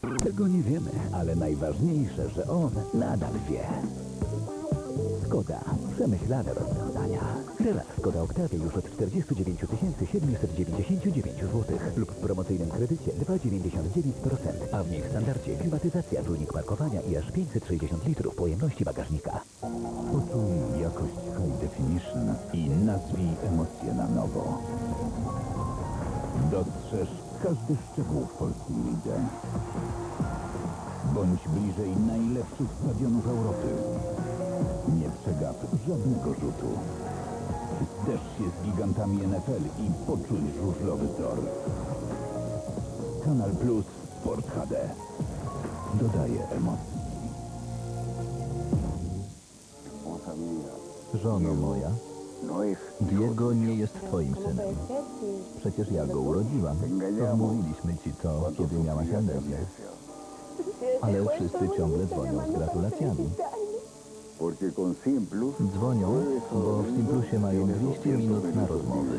Tego nie wiemy, ale najważniejsze, że on nadal wie. Skoda. Przemyślane rozwiązania. Teraz Skoda Octavia już od 49 799 zł lub w promocyjnym kredycie 2,99%, a w niej w standardzie klimatyzacja, czujnik parkowania i aż 560 litrów pojemności bagażnika. Poczuj jakość High Definition i nazwij emocje na nowo. Dostrzeż każdy szczegół w polskiej lidze. Bądź bliżej najlepszych stadionów Europy. Nie przegap żadnego rzutu. Zderz się z gigantami NFL i poczuj żużlowy tor. Kanal Plus Sport HD. Dodaje emocji. Żono moja, Diego nie jest twoim synem. Przecież ja go urodziłam. To wmówiliśmy ci to, kiedy miałaś amnezję. Ale wszyscy ciągle dzwonią z gratulacjami. Dzwonią, bo w Simplusie mają 200 minut na rozmowy.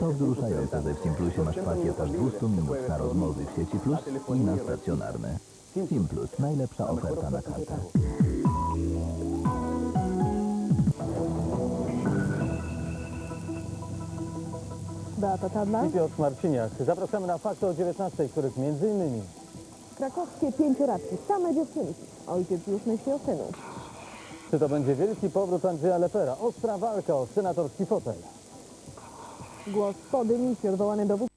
To wzruszające, że w Simplusie masz pakiet aż 200 minut na rozmowy w sieci Plus i na stacjonarne. Simplus, najlepsza oferta na kartę. Beata Tadla. I Piotr Marciniak. Zapraszamy na fakty o 19, których między innymi Krakowskie pięcioratki. Same dziewczynki. Ojciec już myśli o synu. czy to będzie wielki powrót Andrzeja Lepera, ostra walka o senatorski fotel. Głos po dymisji odwołany dowódca